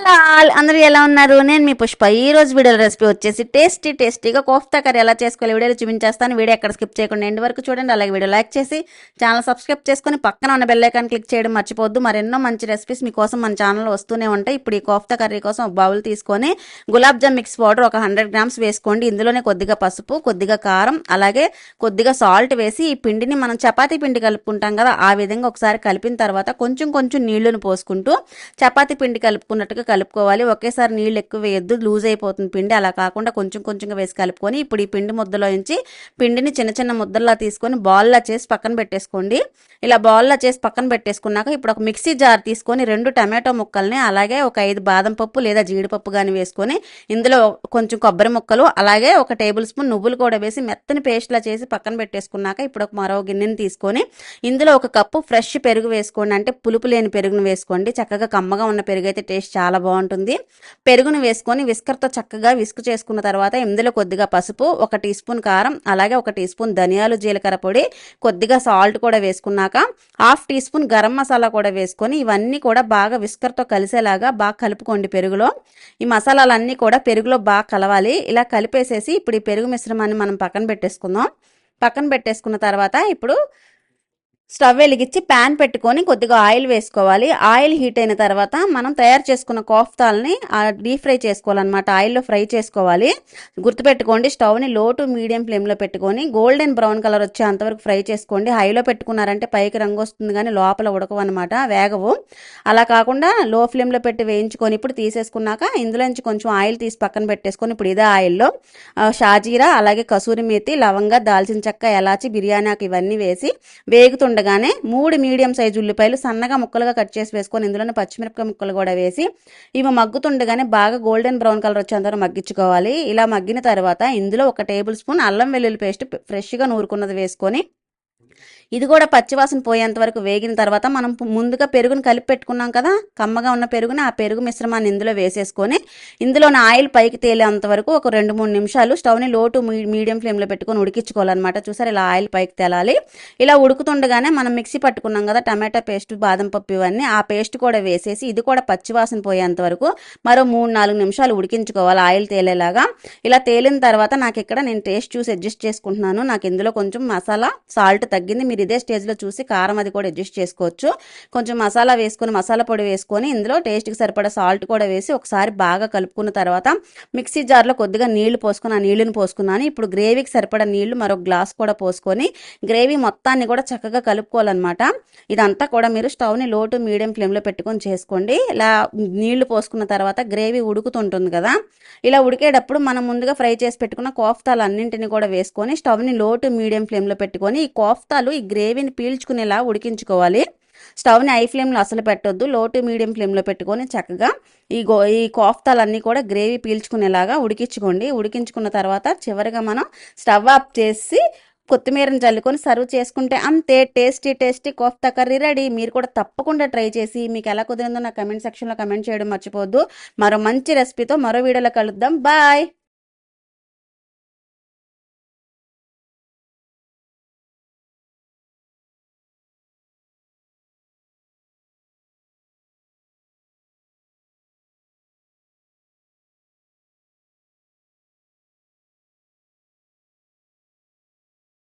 Hello all అందరూ ఎలా ఉన్నారు? నేను మీ పుష్ప. ఈ రోజు వీడియో రెసిపీ వచ్చేసి టేస్టీ టేస్టీగా కోఫ్తా కర్రీ ఎలా చేసుకోవాలి వీడియోలో చూపించేస్తాను. వీడియో ఎక్కడ స్కిప్ చేయకుండా ఎండ్ వరకు చూడండి. అలాగే వీడియో లైక్ చేసి ఛానల్ సబ్స్క్రైబ్ చేసుకొని పక్కన ఉన్న బెల్ ఐకాన్ క్లిక్ చేయడం మర్చిపోద్దు మరెన్నో మంచి రెసిపీస్ మీకోసం మన ఛానల్లో వస్తూనే ఉంటాయి. ఇప్పుడు ఈ కోఫ్తా కర్రీ కోసం ఒక బౌల్ తీసుకొని గులాబ్ జామ్ మిక్స్ పౌడర్ ఒక హండ్రెడ్ గ్రామ్స్ వేసుకోండి. ఇందులోనే కొద్దిగా పసుపు కొద్దిగా కారం అలాగే కొద్దిగా సాల్ట్ వేసి ఈ పిండిని మనం చపాతీ పిండి కలుపుకుంటాం కదా ఆ విధంగా ఒకసారి కలిపిన తర్వాత కొంచెం కొంచెం నీళ్ళను పోసుకుంటూ చపాతీ పిండి కలుపుకున్నట్టుగా కలుపుకోవాలి. ఒకేసారి నీళ్ళు ఎక్కువ వేయద్దు. లూజ్ అయిపోతుంది పిండి. అలా కాకుండా కొంచెం కొంచెంగా వేసి కలుపుకొని ఇప్పుడు ఈ పిండి ముద్దలో నుంచి పిండిని చిన్న చిన్న ముద్దల్లా తీసుకొని బాల్లా చేసి పక్కన పెట్టేసుకోండి. ఇలా బాల్లా చేసి పక్కన పెట్టేసుకున్నాక ఇప్పుడు ఒక మిక్సీ జార్ తీసుకొని రెండు టమాటో ముక్కల్ని అలాగే ఒక ఐదు బాదం పప్పు లేదా జీడిపప్పు కానీ వేసుకొని ఇందులో కొంచెం కొబ్బరి ముక్కలు అలాగే ఒక టేబుల్ స్పూన్ నువ్వులు కూడా వేసి మెత్తని పేస్ట్లా చేసి పక్కన పెట్టేసుకున్నాక ఇప్పుడు ఒక మరో గిన్నెని తీసుకొని ఇందులో ఒక కప్పు ఫ్రెష్ పెరుగు వేసుకోండి. అంటే పులుపు లేని పెరుగును వేసుకోండి. చక్కగా కమ్మగా ఉన్న పెరుగు అయితే టేస్ట్ చాలా చాలా బాగుంటుంది. పెరుగును వేసుకొని విస్కర్తో చక్కగా విసుకు చేసుకున్న తర్వాత ఇందులో కొద్దిగా పసుపు ఒక టీ స్పూన్ కారం అలాగే ఒక టీ స్పూన్ ధనియాలు జీలకర్ర పొడి కొద్దిగా సాల్ట్ కూడా వేసుకున్నాక half teaspoon garam masala కూడా వేసుకొని ఇవన్నీ కూడా బాగా విస్కర్తో కలిసేలాగా బాగా కలుపుకోండి పెరుగులో. ఈ మసాలాలన్నీ కూడా పెరుగులో బాగా కలవాలి. ఇలా కలిపేసేసి ఇప్పుడు ఈ పెరుగు మిశ్రమాన్ని మనం పక్కన పెట్టేసుకుందాం. పక్కన పెట్టేసుకున్న తర్వాత ఇప్పుడు స్టవ్ వెలిగించి ప్యాన్ పెట్టుకొని కొద్దిగా ఆయిల్ వేసుకోవాలి. ఆయిల్ హీట్ అయిన తర్వాత మనం తయారు చేసుకున్న కోఫ్తాల్ని డీప్ ఫ్రై చేసుకోవాలన్నమాట. ఆయిల్లో ఫ్రై చేసుకోవాలి. గుర్తుపెట్టుకోండి స్టవ్ని లో టు మీడియం ఫ్లేమ్లో పెట్టుకొని గోల్డెన్ బ్రౌన్ కలర్ వచ్చే అంతవరకు ఫ్రై చేసుకోండి. హైలో పెట్టుకున్నారంటే పైకి రంగు వస్తుంది కానీ లోపల ఉడకవు అనమాట వేగవు. అలా కాకుండా లో ఫ్లేమ్లో పెట్టి వేయించుకొని ఇప్పుడు తీసేసుకున్నాక ఇందులోంచి కొంచెం ఆయిల్ తీసి పక్కన పెట్టేసుకొని ఇప్పుడు ఇదే ఆయిల్లో షాజీరా అలాగే కసూరి మేతి లవంగా దాల్చిన చెక్క ఎలాచి బిర్యానీ ఇవన్నీ వేసి వేగుతుండ ఉండగానే మూడు మీడియం సైజు ఉల్లిపాయలు సన్నగా ముక్కలుగా కట్ చేసి వేసుకొని ఇందులోనే పచ్చిమిరపకాయ ముక్కలు కూడా వేసి ఇవి మగ్గుతుండగానే బాగా గోల్డెన్ బ్రౌన్ కలర్ వచ్చేంత మగ్గించుకోవాలి. ఇలా మగ్గిన తర్వాత ఇందులో ఒక టేబుల్ స్పూన్ అల్లం వెల్లుల్లి పేస్ట్ ఫ్రెష్గా నూరుకున్నది వేసుకొని ఇది కూడా పచ్చివాసన పోయేంత వరకు వేగిన తర్వాత మనం ముందుగా పెరుగుని కలిపి పెట్టుకున్నాం కదా కమ్మగా ఉన్న పెరుగుని ఆ పెరుగు మిశ్రమాన్ని ఇందులో వేసేసుకొని ఇందులో ఆయిల్ పైకి తేలేంత వరకు ఒక రెండు మూడు నిమిషాలు స్టవ్ని లో టు మీడియం ఫ్లేమ్లో పెట్టుకొని ఉడికించుకోవాలన్నమాట. చూసారు ఇలా ఆయిల్ పైకి తేలాలి. ఇలా ఉడుకుతుండగానే మనం మిక్సీ పట్టుకున్నాం కదా టమాటా పేస్ట్ బాదం పప్పు ఇవన్నీ ఆ పేస్ట్ కూడా వేసేసి ఇది కూడా పచ్చివాసన పోయేంత వరకు మరో మూడు నాలుగు నిమిషాలు ఉడికించుకోవాలి ఆయిల్ తేలేలాగా. ఇలా తేలిన తర్వాత నాకు ఇక్కడ నేను టేస్ట్ చూసి అడ్జస్ట్ చేసుకుంటున్నాను. నాకు ఇందులో కొంచెం మసాలా సాల్ట్ తగ్గింది. మీరు ఇదే స్టేజ్లో చూసి కారం అది కూడా అడ్జస్ట్ చేసుకోవచ్చు. కొంచెం మసాలా వేసుకొని మసాలా పొడి వేసుకొని ఇందులో టేస్ట్కి సరిపడా సాల్ట్ కూడా వేసి ఒకసారి బాగా కలుపుకున్న తర్వాత మిక్సీ జార్లో కొద్దిగా నీళ్ళు పోసుకొని ఆ నీళ్ళను పోసుకున్నాను. ఇప్పుడు గ్రేవీకి సరిపడా నీళ్ళు మరో గ్లాస్ కూడా పోసుకొని గ్రేవీ మొత్తాన్ని కూడా చక్కగా కలుపుకోవాలన్నమాట. ఇదంతా కూడా మీరు స్టవ్ని లో టు మీడియం ఫ్లేమ్లో పెట్టుకొని చేసుకోండి. ఇలా నీళ్ళు పోసుకున్న తర్వాత గ్రేవీ ఉడుకుతుంటుంది కదా. ఇలా ఉడికేటప్పుడు మనం ముందుగా ఫ్రై చేసి పెట్టుకున్న కోఫ్తాలు అన్నింటిని కూడా వేసుకొని స్టవ్ని లో టు మీడియం ఫ్లేమ్లో పెట్టుకొని ఈ కోఫ్తాలు ఈ గ్రేవీని పీల్చుకునేలా ఉడికించుకోవాలి. స్టవ్ని హై ఫ్లేమ్లో అసలు పెట్టొద్దు. లో టు మీడియం ఫ్లేమ్లో పెట్టుకొని చక్కగా ఈ గో ఈ కోఫ్తాలన్నీ కూడా గ్రేవీ పీల్చుకునేలాగా ఉడికించుకోండి. ఉడికించుకున్న తర్వాత చివరిగా మనం స్టవ్ ఆఫ్ చేసి కొత్తిమీరని చల్లుకొని సర్వ్ చేసుకుంటే అంతే tasty tasty kofta curry ready. మీరు కూడా తప్పకుండా ట్రై చేసి మీకు ఎలా కుదిరిందో నా కమెంట్ సెక్షన్లో కమెంట్ చేయడం మర్చిపోవద్దు. మరో మంచి రెసిపీతో మరో వీడియోలో కలుద్దాం. బాయ్!